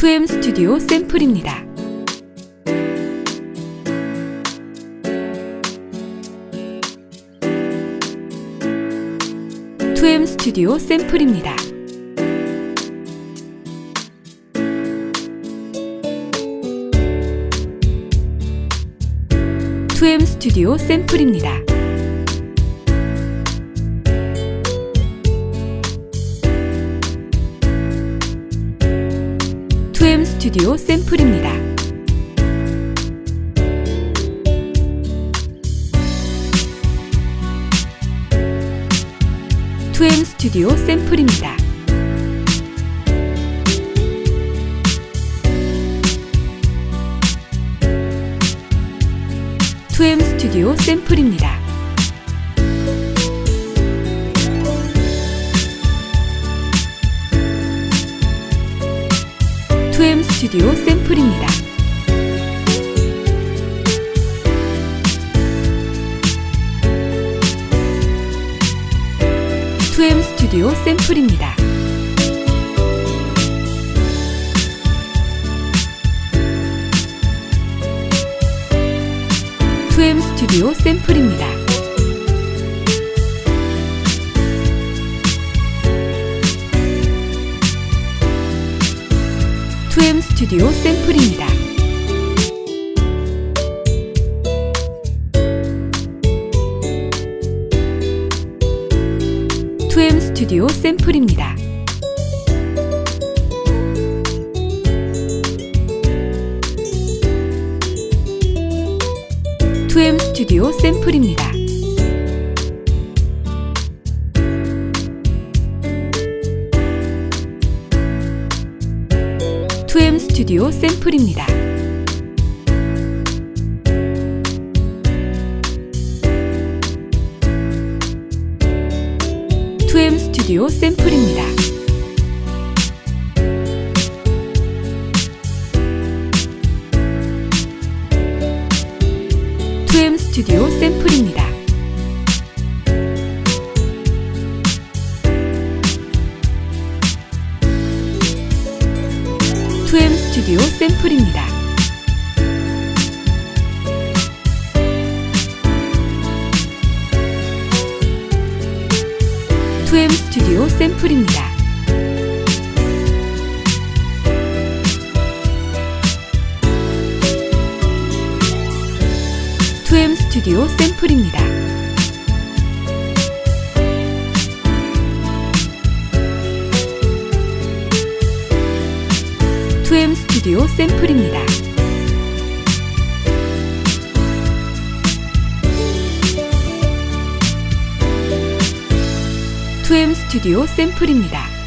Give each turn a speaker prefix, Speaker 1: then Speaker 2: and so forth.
Speaker 1: 2M 스튜디오 샘플입니다. 투엠 스튜디오 샘플입니다. 투엠 스튜디오 샘플입니다. 스튜디오 샘플입니다. 투엠 스튜디오 샘플입니다. 투엠 스튜디오 샘플입니다. 투엠 스튜디오 샘플입니다. 투엠 스튜디오 샘플입니다. 투엠 스튜디오 샘플입니다. 투엠 스튜디오 샘플입니다. 투엠 스튜디오 샘플입니다. 투엠 스튜디오 샘플입니다. 투엠 스튜디오 샘플입니다. 투엠 스튜디오 샘플입니다. 투엠 스튜디오 샘플 스튜디오 샘플입니다. 투엠 스튜디오 샘플입니다. 투엠 스튜디오 샘플입니다. 스튜디오 샘플입니다. 투엠 스튜디오 샘플입니다.